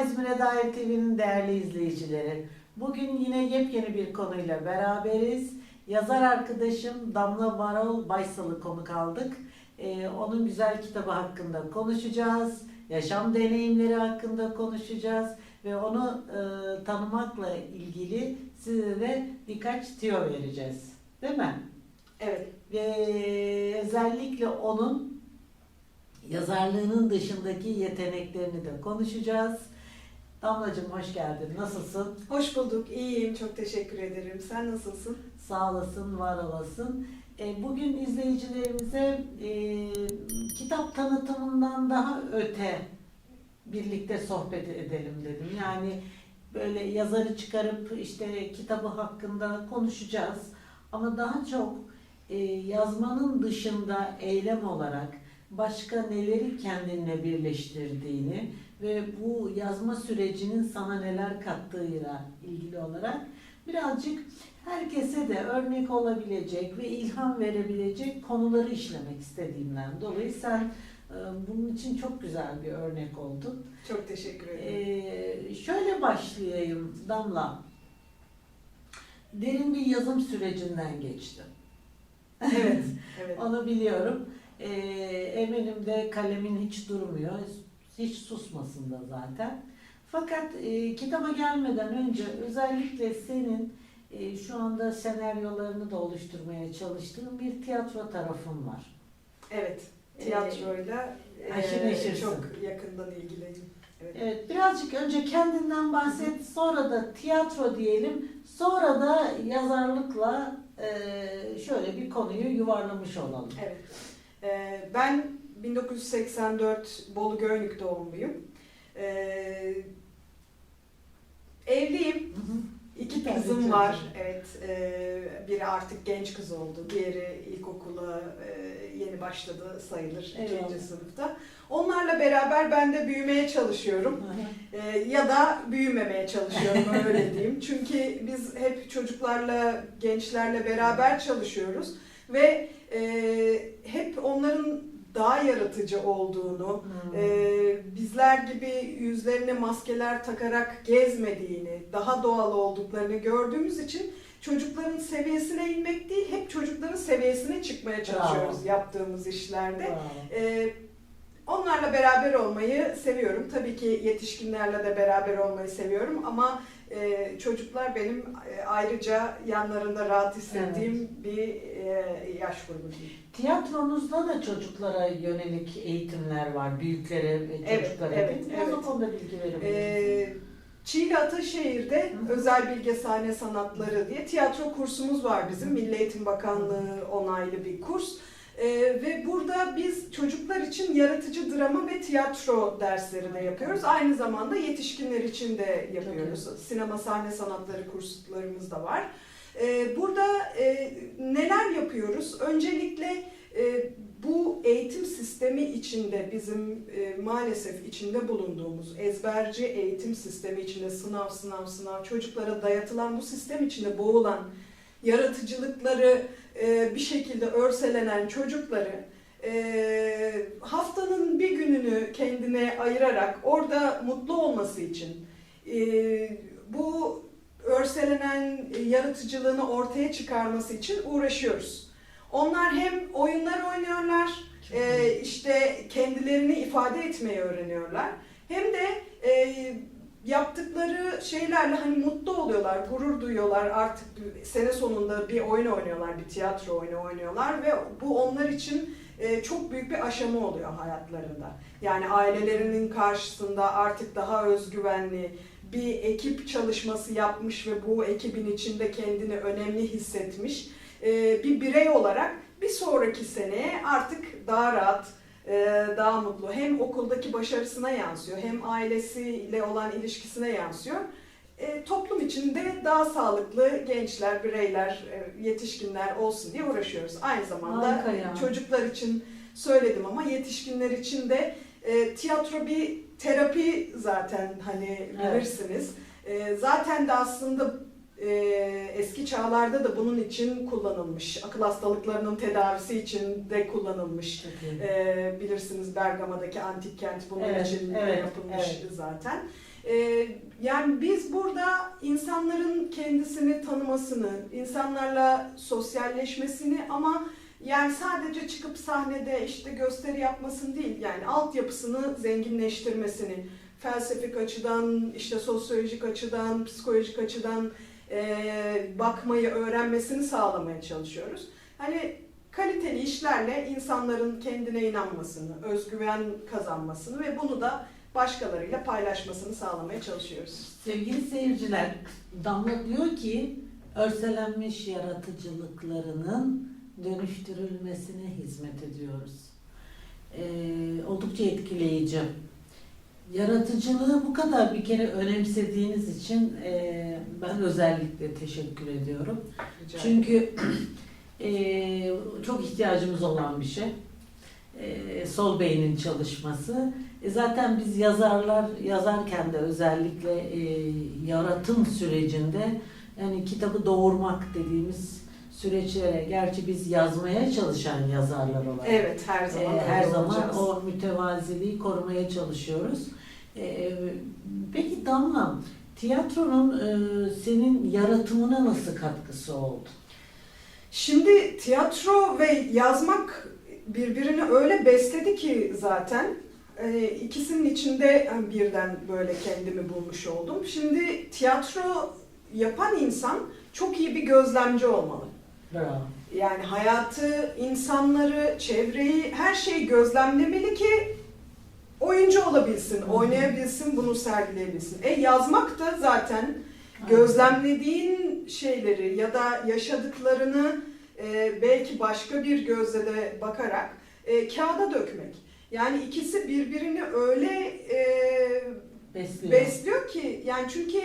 İzmir'e Dair TV'nin değerli izleyicileri. Bugün yine yepyeni bir konuyla beraberiz. Yazar arkadaşım Damla Varol Baysal'ı konuk aldık. Ee, onun güzel kitabı hakkında konuşacağız. Yaşam deneyimleri hakkında konuşacağız. Ve onu e, tanımakla ilgili size de birkaç tüyo vereceğiz. Değil mi? Evet. Ve özellikle onun yazarlığının dışındaki yeteneklerini de konuşacağız. Damlacığım hoş geldin. Nasılsın? Hoş bulduk. İyiyim. Çok teşekkür ederim. Sen nasılsın? Sağ olasın, var olasın. E, Bugün izleyicilerimize e, kitap tanıtımından daha öte birlikte sohbet edelim dedim. Yani böyle yazarı çıkarıp işte kitabı hakkında konuşacağız. Ama daha çok e, yazmanın dışında eylem olarak başka neleri kendinle birleştirdiğini ve bu yazma sürecinin sana neler kattığıyla ilgili olarak birazcık herkese de örnek olabilecek ve ilham verebilecek konuları işlemek istediğimden dolayı sen e, bunun için çok güzel bir örnek oldun. Çok teşekkür ederim. Ee, şöyle başlayayım Damla. Derin bir yazım sürecinden geçtim. evet. Evet. Onu biliyorum. Ee, eminim de kalemin hiç durmuyor. Hiç susmasın da zaten. Fakat e, kitaba gelmeden önce özellikle senin e, şu anda senaryolarını da oluşturmaya çalıştığın bir tiyatro tarafın var. Evet. Tiyatroyla haşır eee, neşirsin. çok yakından ilgiliyim. Evet. Birazcık önce kendinden bahset, sonra da tiyatro diyelim, sonra da yazarlıkla e, şöyle bir konuyu yuvarlamış olalım. Evet. Ben 1984 Bolu Göynük doğumluyum. Eee, evliyim. Hı hı. İki kızım var. Evet. eee, biri artık genç kız oldu. Diğeri ilkokula eee, yeni başladı sayılır. Eyvallah. ikinci sınıfta. Onlarla beraber ben de büyümeye çalışıyorum. Ee, ya da büyümemeye çalışıyorum öyle diyeyim. Çünkü biz hep çocuklarla, gençlerle beraber çalışıyoruz ve e, hep onların daha yaratıcı olduğunu, Hmm. e, bizler gibi yüzlerine maskeler takarak gezmediğini, daha doğal olduklarını gördüğümüz için çocukların seviyesine inmek değil, hep çocukların seviyesine çıkmaya çalışıyoruz yaptığımız işlerde. Bravo. Ee, onlarla beraber olmayı seviyorum. Tabii ki yetişkinlerle de beraber olmayı seviyorum ama e, çocuklar benim e, ayrıca yanlarında rahat hissettiğim bir e, yaş grubu değil. Tiyatronuzda da çocuklara yönelik eğitimler var, büyüklere ve Evet, çocuklara. evet, Biraz evet. o konuda bilgi verebilir? Ee, Çiğli Ataşehir'de Hı. Özel Bilge Sahne Sanatları diye tiyatro kursumuz var bizim. Hı. Milli Eğitim Bakanlığı onaylı bir kurs. Ee, ve burada biz çocuklar için yaratıcı drama ve tiyatro dersleri de yapıyoruz. Aynı zamanda yetişkinler için de yapıyoruz. Sinema sahne sanatları kurslarımız da var. Ee, burada e, neler yapıyoruz? Öncelikle e, bu eğitim sistemi içinde bizim e, maalesef içinde bulunduğumuz ezberci eğitim sistemi içinde sınav sınav sınav çocuklara dayatılan bu sistem içinde boğulan yaratıcılıkları e, bir şekilde örselenen çocukları e, haftanın bir gününü kendine ayırarak orada mutlu olması için e, bu örselenen yaratıcılığını ortaya çıkarması için uğraşıyoruz. Onlar hem oyunlar oynuyorlar, e, işte kendilerini ifade etmeyi öğreniyorlar. Hem de e, yaptıkları şeylerle hani mutlu oluyorlar, gurur duyuyorlar. Artık sene sonunda bir oyun oynuyorlar, bir tiyatro oyunu oynuyorlar ve bu onlar için e, çok büyük bir aşama oluyor hayatlarında. Yani ailelerinin karşısında artık daha özgüvenli bir ekip çalışması yapmış ve bu ekibin içinde kendini önemli hissetmiş e, bir birey olarak bir sonraki seneye artık daha rahat, daha mutlu hem okuldaki başarısına yansıyor hem ailesiyle olan ilişkisine yansıyor. E, toplum içinde daha sağlıklı gençler, bireyler, e, yetişkinler olsun diye uğraşıyoruz. Aynı zamanda çocuklar için söyledim ama yetişkinler için de e, tiyatro bir terapi zaten hani Evet. bilirsiniz. E, zaten de aslında e, eski çağlarda da bunun için kullanılmış. Akıl hastalıklarının tedavisi için de kullanılmış. E, bilirsiniz Bergama'daki antik kent bunun Evet, için evet, yapılmış evet. zaten. Ee, yani biz burada insanların kendisini tanımasını, insanlarla sosyalleşmesini ama yani sadece çıkıp sahnede işte gösteri yapmasını değil yani altyapısını zenginleştirmesini felsefik açıdan, işte sosyolojik açıdan, psikolojik açıdan eee, bakmayı öğrenmesini sağlamaya çalışıyoruz. Hani kaliteli işlerle insanların kendine inanmasını, özgüven kazanmasını ve bunu da başkalarıyla paylaşmasını sağlamaya çalışıyoruz. Sevgili seyirciler, Damla diyor ki örselenmiş yaratıcılıklarının dönüştürülmesine hizmet ediyoruz. Ee, oldukça etkileyici. Yaratıcılığı bu kadar bir kere önemsediğiniz için e, ben özellikle teşekkür ediyorum. Rica. Çünkü e, çok ihtiyacımız olan bir şey. E, sol beynin çalışması. E, zaten biz yazarlar yazarken de özellikle e, yaratım sürecinde yani kitabı doğurmak dediğimiz süreçlere gerçi biz yazmaya çalışan yazarlar olarak Evet her zaman e, her zaman olacağız. o mütevaziliği korumaya çalışıyoruz. E, peki Damla, tiyatronun e, senin yaratımına nasıl katkısı oldu? Şimdi tiyatro ve yazmak birbirini öyle besledi ki zaten e, ikisinin içinde birden böyle kendimi bulmuş oldum. Şimdi tiyatro yapan insan çok iyi bir gözlemci olmalı. Bravo. Yani hayatı, insanları, çevreyi, her şeyi gözlemlemeli ki oyuncu olabilsin, oynayabilsin, bunu sergileyebilsin. E yazmak da zaten gözlemlediğin şeyleri ya da yaşadıklarını e, belki başka bir gözle de bakarak e, kağıda dökmek. Yani ikisi birbirini öyle e, Besliyor. besliyor ki yani çünkü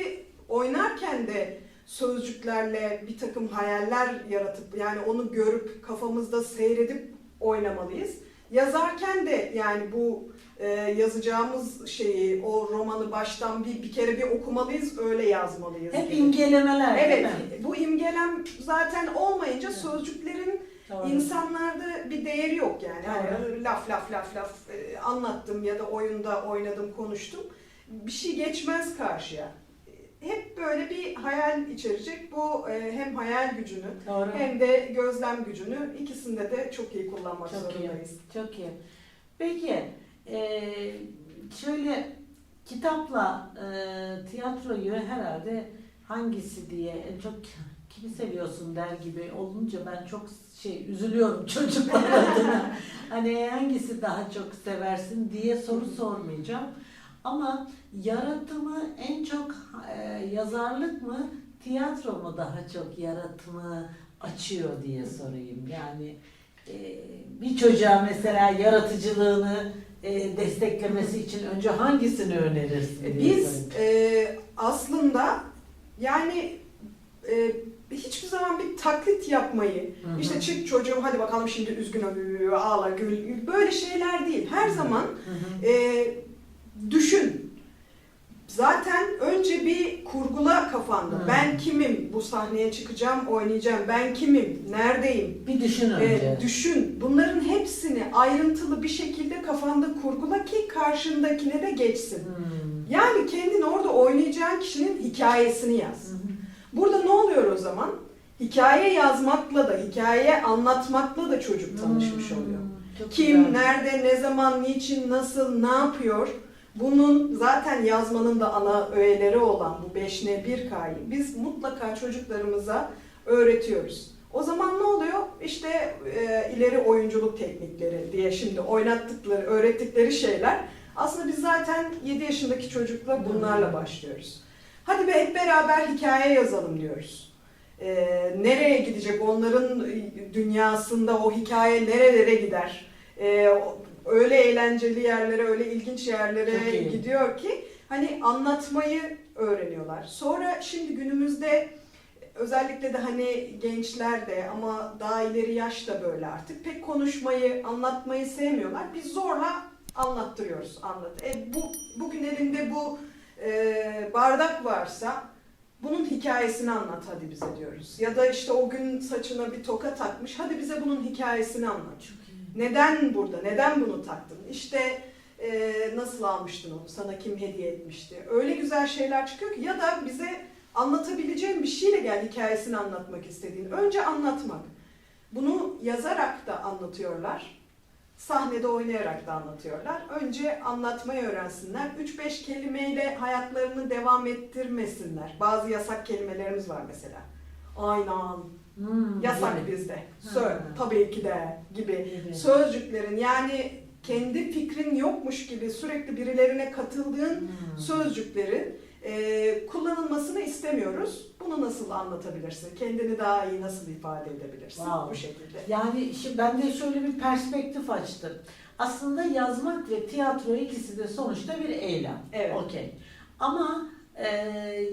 oynarken de sözcüklerle bir takım hayaller yaratıp yani onu görüp kafamızda seyredip oynamalıyız. Yazarken de yani bu e, yazacağımız şeyi, o romanı baştan bir bir kere bir okumalıyız, öyle yazmalıyız. Hep gibi. imgelemeler Evet, değil mi? bu imgelem zaten olmayınca Evet. sözcüklerin Doğru. İnsanlarda bir değeri yok yani. Hani laf laf laf laf e, anlattım ya da oyunda oynadım konuştum. Bir şey geçmez karşıya. Hep böyle bir hayal içerecek. Bu e, hem hayal gücünü Doğru. hem de gözlem gücünü ikisinde de çok iyi kullanmak Çok iyi. zorundayız. Çok iyi. Peki, e, şöyle kitapla e, tiyatroyu herhalde hangisi diye en çok kimi seviyorsun der gibi olunca ben çok şey üzülüyorum çocuklar adına. hani hangisi daha çok seversin diye soru sormayacağım. Ama yaratımı en çok e, yazarlık mı, tiyatro mu daha çok yaratımı açıyor diye sorayım. Yani e, bir çocuğa mesela yaratıcılığını e, desteklemesi için önce hangisini önerirsin? Biz e, aslında yani e, hiçbir zaman bir taklit yapmayı, Hı hı. işte çık çocuğum hadi bakalım şimdi üzgün ağla, gül, böyle şeyler değil. Her zaman Hı hı. e, düşün. Zaten önce bir kurgula kafanda. Hı. Ben kimim? Bu sahneye çıkacağım, oynayacağım. Ben kimim? Neredeyim? Bir düşün E, önce. düşün. Bunların hepsini ayrıntılı bir şekilde kafanda kurgula ki karşındakine de geçsin. Hmm. Yani kendin orada oynayacağın kişinin hikayesini yaz. Hı. Burada ne oluyor o zaman? Hikaye yazmakla da, hikaye anlatmakla da çocuk tanışmış Hmm, oluyor. çok Kim, güzel. nerede, ne zaman, niçin, nasıl, ne yapıyor? Bunun zaten yazmanın da ana öğeleri olan bu 5N 1K'yı biz mutlaka çocuklarımıza öğretiyoruz. O zaman ne oluyor? İşte e, ileri oyunculuk teknikleri diye şimdi oynattıkları, öğrettikleri şeyler. Aslında biz zaten 7 yaşındaki çocukla bunlarla başlıyoruz. Hadi be hep beraber hikaye yazalım diyoruz. E, nereye gidecek? Onların dünyasında o hikaye nerelere gider? E, öyle eğlenceli yerlere, öyle ilginç yerlere gidiyor ki hani anlatmayı öğreniyorlar. Sonra şimdi günümüzde özellikle de hani gençler de ama daha ileri yaş da böyle artık pek konuşmayı, anlatmayı sevmiyorlar. Biz zorla anlattırıyoruz. Anlat. E bu bugün elinde bu e, bardak varsa bunun hikayesini anlat hadi bize diyoruz. Ya da işte o gün saçına bir toka takmış. Hadi bize bunun hikayesini anlat. İyi. Neden burada? Neden bunu taktın? İşte e, nasıl almıştın onu, sana kim hediye etmişti. Öyle güzel şeyler çıkıyor ki ya da bize anlatabileceğin bir şeyle gel hikayesini anlatmak istediğin. Önce anlatmak. Bunu yazarak da anlatıyorlar. Sahnede oynayarak da anlatıyorlar. Önce anlatmayı öğrensinler. 3-5 kelimeyle hayatlarını devam ettirmesinler. Bazı yasak kelimelerimiz var mesela. Aynen, Hmm, yasak gibi. bizde. Ha. Söz, tabii ki de gibi Gibi. sözcüklerin yani kendi fikrin yokmuş gibi sürekli birilerine katıldığın Hmm. sözcüklerin e, kullanılmasını istemiyoruz. Bunu nasıl anlatabilirsin? Kendini daha iyi nasıl ifade edebilirsin? Wow. Bu şekilde. Yani şimdi ben de şöyle bir perspektif açtım. Aslında yazmak ve tiyatro ikisi de sonuçta bir eylem. Evet. Okey. Ama e,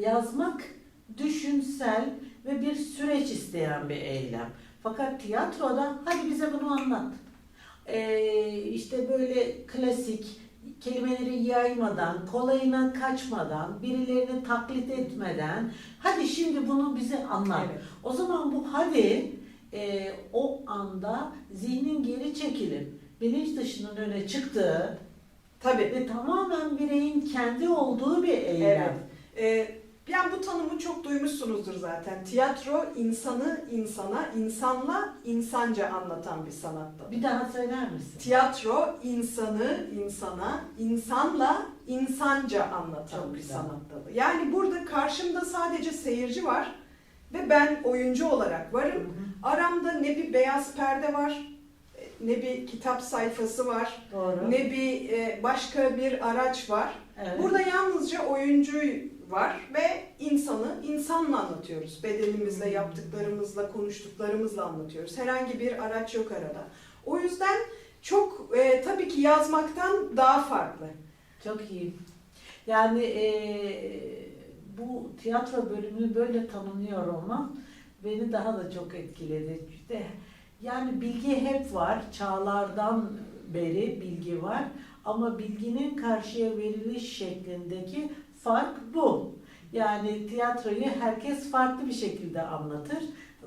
yazmak düşünsel ve bir süreç isteyen bir eylem. Fakat tiyatroda hadi bize bunu anlat. E, işte böyle klasik kelimeleri yaymadan, kolayına kaçmadan, birilerini taklit etmeden hadi şimdi bunu bize anlat. Evet. O zaman bu hadi e, o anda zihnin geri çekilip bilinç dışının öne çıktığı Tabii. ve tamamen bireyin kendi olduğu bir eylem. Evet. E, yani bu tanımı çok duymuşsunuzdur zaten. Tiyatro insanı insana, insanla insanca anlatan bir sanat dalı. Bir daha söyler misin? Tiyatro insanı insana, insanla insanca anlatan Çok bir güzel. Yani burada karşımda sadece seyirci var ve ben oyuncu olarak varım. Hı hı. Aramda ne bir beyaz perde var, ne bir kitap sayfası var, Doğru. ne bir e, başka bir araç var. Evet. Burada yalnızca oyuncu var ve insanı insanla anlatıyoruz. Bedenimizle, yaptıklarımızla, konuştuklarımızla anlatıyoruz. Herhangi bir araç yok arada. O yüzden çok e, tabii ki yazmaktan daha farklı. Çok iyi. Yani e, bu tiyatro bölümünü böyle tanımlıyor olmam beni daha da çok etkiledi. İşte yani bilgi hep var. Çağlardan beri bilgi var. Ama bilginin karşıya veriliş şeklindeki fark bu. Yani tiyatroyu herkes farklı bir şekilde anlatır.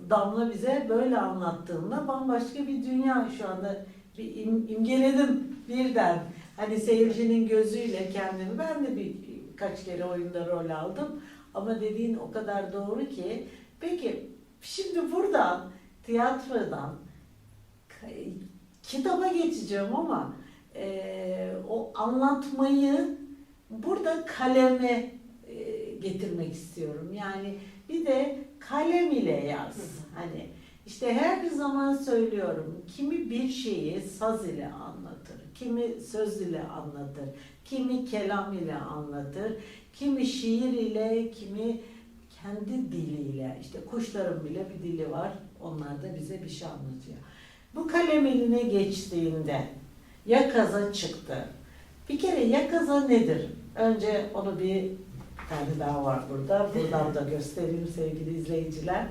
Damla bize böyle anlattığında bambaşka bir dünya şu anda bir im- imgeledim birden. Hani seyircinin gözüyle kendimi ben de bir kaç kere oyunda rol aldım. Ama dediğin o kadar doğru ki. Peki şimdi buradan tiyatrodan kitaba geçeceğim ama e, o anlatmayı burada kaleme e, getirmek istiyorum. Yani bir de kalem ile yaz. Hani işte her zaman söylüyorum. Kimi bir şeyi saz ile anlatır, kimi söz ile anlatır, kimi kelam ile anlatır, kimi şiir ile, kimi kendi diliyle. İşte kuşların bile bir dili var. Onlar da bize bir şey anlatıyor. Bu kalem eline geçtiğinde yakaza çıktı. Bir kere yakaza nedir? Önce onu bir tane daha var burada. Buradan da göstereyim sevgili izleyiciler.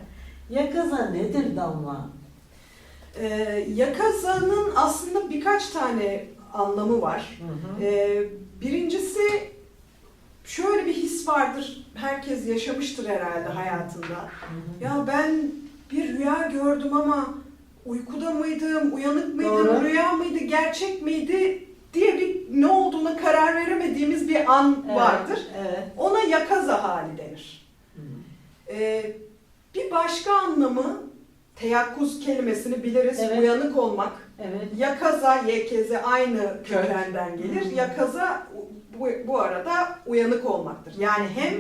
Yakaza nedir Damla? Ee, yakazanın aslında birkaç tane anlamı var. Hı hı. Ee, birincisi şöyle bir his vardır. Herkes yaşamıştır herhalde hayatında. Hı hı. Ya ben bir rüya gördüm ama uykuda mıydım, uyanık mıydım, Doğru. rüya mıydı, gerçek miydi diye bir ne olduğuna karar veremediğimiz bir an Evet, vardır. Evet. Ona yakaza hali denir. Hı. Ee, bir başka anlamı teyakkuz kelimesini biliriz. Evet. Uyanık olmak. Evet. Yakaza, yekeze aynı kökenden gelir. Hı. Yakaza bu, bu arada uyanık olmaktır. Yani hem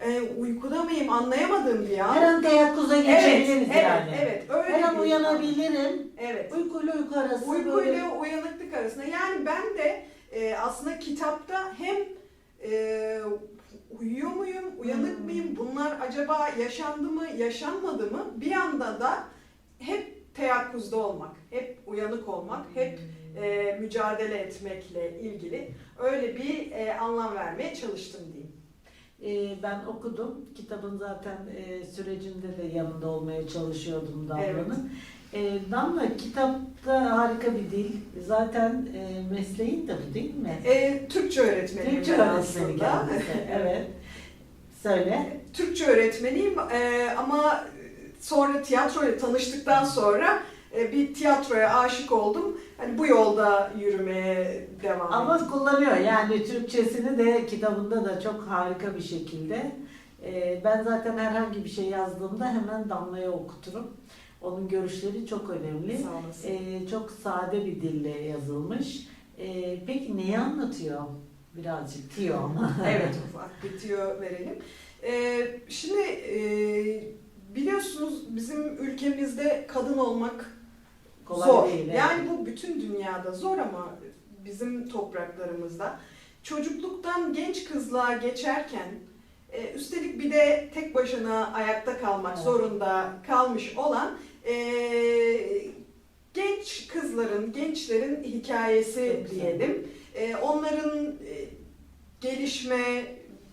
e, uykuda mıyım anlayamadığım bir an. Her an teyakkuza geçebiliriz evet, yani. evet. Öyle Her an uyanabilirim. Evet. Uykuyla uyku arası böyle. Uykuyla uyanıklık arasında. Yani ben de e, aslında kitapta hem e, uyuyor muyum, uyanık Hmm. mıyım, bunlar acaba yaşandı mı, yaşanmadı mı? Bir anda da hep teyakkuzda olmak, hep uyanık olmak, hep e, mücadele etmekle ilgili öyle bir e, anlam vermeye çalıştım diyeyim. Ee, ben okudum. Kitabın zaten e, sürecinde de yanında olmaya çalışıyordum Damla'nın. Ee, Damla kitapta harika bir dil. Zaten e, mesleğin de bu değil mi? E, Türkçe öğretmeniyim Türkçe ben öğretmeni aslında. kendisi. Evet. Söyle. Türkçe öğretmeniyim e, ama sonra tiyatroyla tanıştıktan sonra e, bir tiyatroya aşık oldum. Hani bu yolda yürümeye devam. Ama kullanıyor yani Türkçesini de kitabında da çok harika bir şekilde. Ee, ben zaten herhangi bir şey yazdığımda hemen Damla'ya okuturum. Onun görüşleri çok önemli. Sağ olasın. Ee, çok sade bir dille yazılmış. Ee, peki neyi anlatıyor? Birazcık tiyo. evet ufak bir tüyo verelim. Ee, şimdi e, biliyorsunuz bizim ülkemizde kadın olmak Kolay zor. değil. evet. Yani bu bütün dünyada zor ama bizim topraklarımızda çocukluktan genç kızlığa geçerken e, üstelik bir de tek başına ayakta kalmak Evet. zorunda kalmış olan e, genç kızların, gençlerin hikayesi Çok diyelim. E, onların e, gelişme,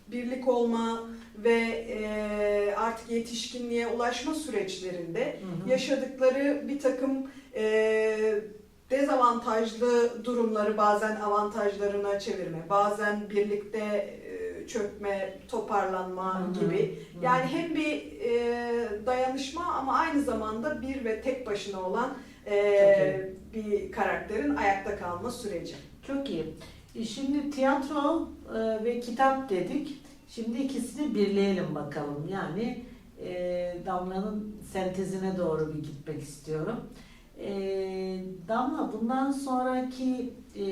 birlik olma ve e, artık yetişkinliğe ulaşma süreçlerinde Hı hı. yaşadıkları bir takım e, dezavantajlı durumları bazen avantajlarına çevirme, bazen birlikte e, çökme, toparlanma Hı hı. gibi. Yani hem bir e, dayanışma ama aynı zamanda bir ve tek başına olan e, bir karakterin ayakta kalma süreci. Çok iyi. E, Şimdi tiyatro e, ve kitap dedik. Şimdi ikisini birleyelim bakalım. Yani e, Damla'nın sentezine doğru bir gitmek istiyorum. E, Damla bundan sonraki e,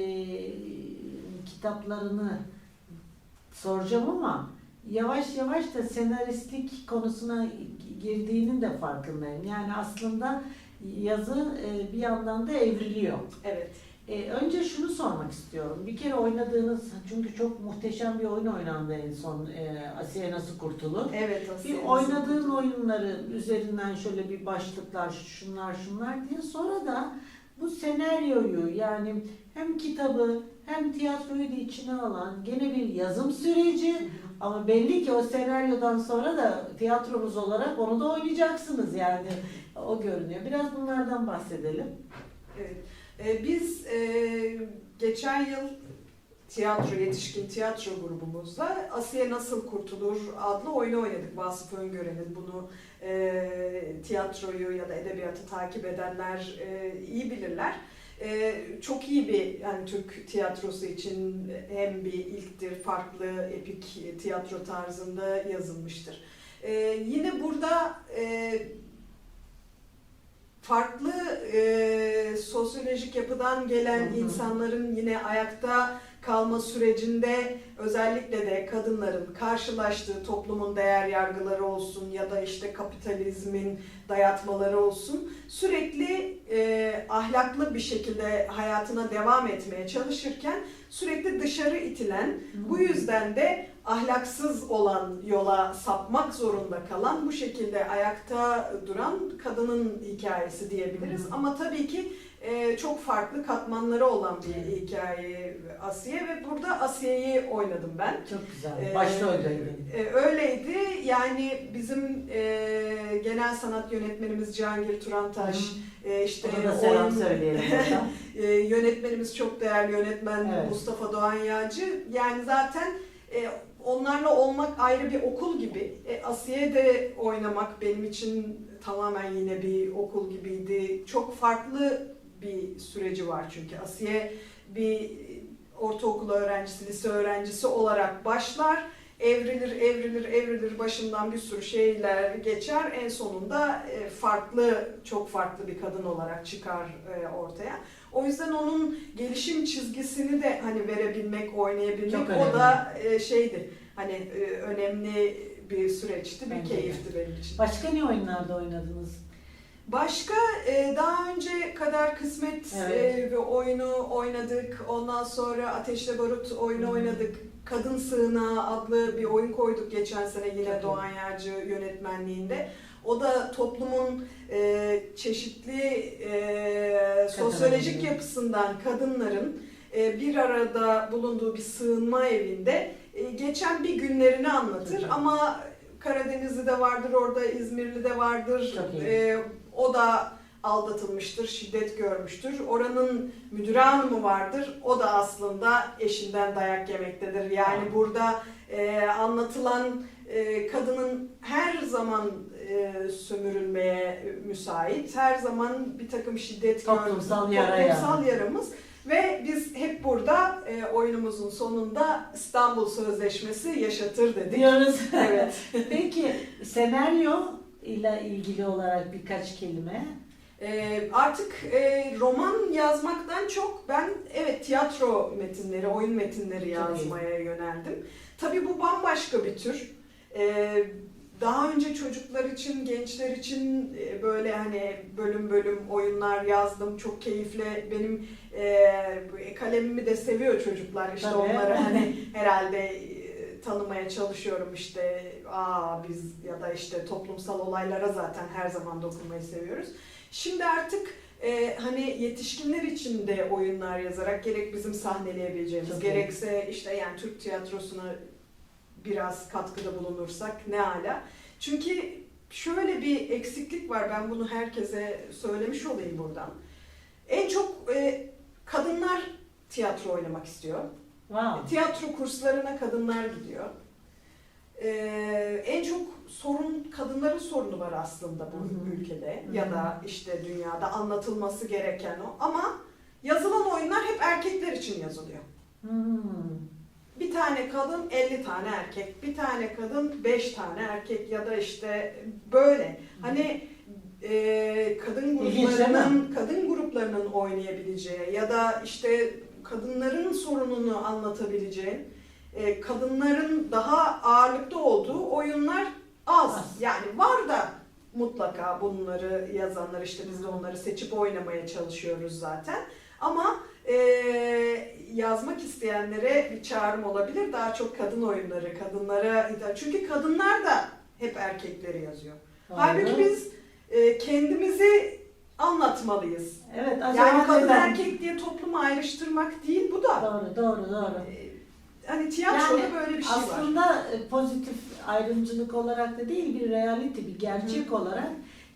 kitaplarını soracağım ama yavaş yavaş da senaristlik konusuna girdiğinin de farkındayım. Yani aslında yazı e, bir yandan da evriliyor. Evet. Ee, önce şunu sormak istiyorum. Bir kere oynadığınız, çünkü çok muhteşem bir oyun oynandı en son e, Asiye Nasıl Kurtulur. Evet Bir Asiye. oynadığın oyunları üzerinden şöyle bir başlıklar, şunlar şunlar diye sonra da bu senaryoyu yani hem kitabı hem tiyatroyu da içine alan gene bir yazım süreci ama belli ki o senaryodan sonra da tiyatronuz olarak onu da oynayacaksınız yani o görünüyor. Biraz bunlardan bahsedelim. Evet. Ee, biz e, geçen yıl tiyatro, yetişkin tiyatro grubumuzla Asiye Nasıl Kurtulur adlı oyunu oynadık. Vasıf Öngören'in bunu e, tiyatroyu ya da edebiyatı takip edenler e, iyi bilirler. E, çok iyi bir yani Türk tiyatrosu için hem bir ilktir, farklı epik tiyatro tarzında yazılmıştır. E, yine burada e, farklı e, sosyolojik yapıdan gelen Hı hı. insanların yine ayakta kalma sürecinde özellikle de kadınların karşılaştığı toplumun değer yargıları olsun ya da işte kapitalizmin dayatmaları olsun sürekli e, ahlaklı bir şekilde hayatına devam etmeye çalışırken sürekli dışarı itilen bu yüzden de ahlaksız olan yola sapmak zorunda kalan bu şekilde ayakta duran kadının hikayesi diyebiliriz. Ama tabii ki e, çok farklı katmanları olan bir hikaye Asiye ve burada Asiye'yi oynadım ben. Çok güzel. Ee, Başroldeydi. e, öyleydi. Yani bizim e, genel sanat yönetmenimiz Cihangir Turantaş, e, işte Ona da selam oyun- söyleyelim e, yönetmenimiz çok değerli yönetmen Evet. Mustafa Doğan Yağcı. Yani zaten e, onlarla olmak ayrı bir okul gibi. E, Asiye'de oynamak benim için tamamen yine bir okul gibiydi. Çok farklı bir süreci var çünkü. Asiye bir ortaokul öğrencisi, lise öğrencisi olarak başlar. Evrilir, evrilir, evrilir başından bir sürü şeyler geçer. En sonunda e, farklı, çok farklı bir kadın olarak çıkar e, ortaya. O yüzden onun gelişim çizgisini de hani verebilmek, oynayabilmek Çok o da e, şeydi. Hani önemli bir süreçti, bir Bence keyifti benim için. Başka ne oyunlarda oynadınız? Başka e, daha önce Kader Kısmet Evet. e, ve oyunu oynadık. Ondan sonra Ateşle Barut oyunu Hı. oynadık. Kadın Sığınağı adlı bir oyun koyduk geçen sene yine iyi. Doğan Yağcı yönetmenliğinde. O da toplumun e, çeşitli e, sosyolojik yapısından kadınların e, bir arada bulunduğu bir sığınma evinde e, geçen bir günlerini anlatır. İyi. Ama Karadenizli de vardır orada, İzmirli de vardır. İyi. E, o da aldatılmıştır, şiddet görmüştür. Oranın müdür hanımı vardır. O da aslında eşinden dayak yemektedir. Yani burada e, anlatılan e, kadının her zaman e, sömürülmeye müsait. Her zaman bir takım şiddet Toplumsal gördük. yara Toplumsal yaramız. Ve biz hep burada e, oyunumuzun sonunda İstanbul Sözleşmesi yaşatır dedik. Diyoruz. Evet. Peki senaryo ile ilgili olarak birkaç kelime. Ee, artık e, roman yazmaktan çok ben evet tiyatro metinleri, oyun metinleri yazmaya yöneldim. Tabii bu bambaşka bir tür. Ee, daha önce çocuklar için, gençler için e, böyle hani bölüm bölüm oyunlar yazdım. Çok keyifli. Benim e, kalemimi de seviyor çocuklar. İşte Tabii. onları hani herhalde tanımaya çalışıyorum işte aa biz ya da işte toplumsal olaylara zaten her zaman dokunmayı seviyoruz. Şimdi artık e, hani yetişkinler için de oyunlar yazarak gerek bizim sahneleyebileceğimiz iyi. gerekse işte yani Türk tiyatrosuna biraz katkıda bulunursak ne ala. Çünkü şöyle bir eksiklik var ben bunu herkese söylemiş olayım buradan. En çok e, kadınlar tiyatro oynamak istiyor. Wow. Tiyatro kurslarına kadınlar gidiyor. Ee, en çok sorun kadınların sorunu var aslında bu Hı hı. ülkede Hı ya da işte dünyada anlatılması gereken o. Ama yazılan oyunlar hep erkekler için yazılıyor. Hmm. Bir tane kadın 50 tane erkek, bir tane kadın 5 tane erkek ya da işte böyle. Hani e, kadın gruplarının kadın gruplarının oynayabileceği ya da işte kadınların sorununu anlatabileceği, e, kadınların daha ağırlıkta olduğu oyunlar az. Az. Yani var da mutlaka bunları yazanlar işte biz de onları seçip oynamaya çalışıyoruz zaten. Ama e, yazmak isteyenlere bir çağrım olabilir. Daha çok kadın oyunları, kadınlara. Çünkü kadınlar da hep erkekleri yazıyor. Halbuki Doğru. biz e, kendimizi anlatmalıyız. Evet acaba Yani kadın neden? erkek diye toplumu ayrıştırmak değil bu da. Doğru doğru doğru. E, Hani tiyatroda Yani böyle bir şey var. Aslında e, pozitif ayrımcılık olarak da değil bir reality bir gerçek olarak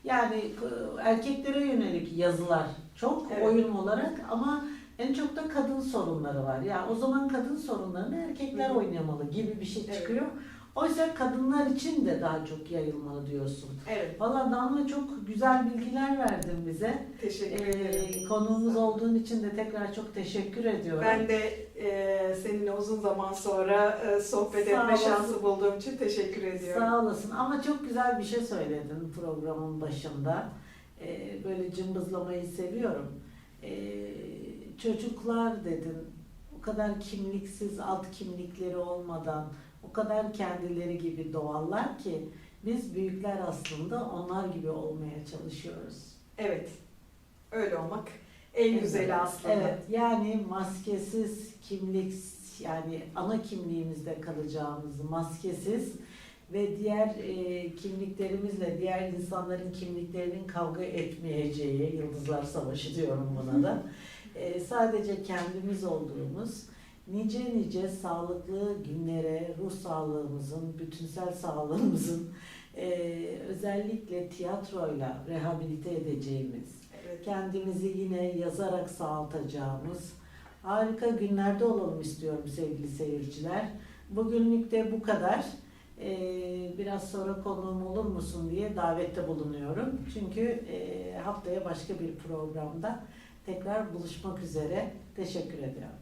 yani e, erkeklere yönelik yazılar çok Evet. oyun olarak ama en çok da kadın sorunları var. Yani o zaman kadın sorunlarını erkekler Hı hı. oynamalı gibi bir şey Evet. Çıkıyor. Oysa kadınlar için de daha çok yayılmalı diyorsun. Evet, Valla Damla çok güzel bilgiler verdin bize. teşekkür ederim. Ee, konuğumuz olduğun için de tekrar çok teşekkür ediyorum. Ben de e, seninle uzun zaman sonra e, sohbet Sağ etme olasın. şansı bulduğum için teşekkür ediyorum. Sağ olasın ama çok güzel bir şey söyledin programın başında. Ee, böyle cımbızlamayı seviyorum. Ee, çocuklar dedin o kadar kimliksiz alt kimlikleri olmadan o kadar kendileri gibi doğallar ki biz büyükler aslında onlar gibi olmaya çalışıyoruz. Evet, öyle olmak en güzeli aslında. Evet yani maskesiz kimlik yani ana kimliğimizde kalacağımız maskesiz ve diğer e, kimliklerimizle diğer insanların kimliklerinin kavga etmeyeceği Yıldızlar Savaşı diyorum buna da. E, sadece kendimiz olduğumuz nice nice sağlıklı günlere ruh sağlığımızın, bütünsel sağlığımızın e, özellikle tiyatroyla rehabilite edeceğimiz Evet. kendimizi yine yazarak sağaltacağımız harika günlerde olalım istiyorum sevgili seyirciler. Bugünlük de bu kadar. Ee, biraz sonra konuğum olur musun diye davette bulunuyorum. Çünkü e, haftaya başka bir programda tekrar buluşmak üzere. Teşekkür ediyorum.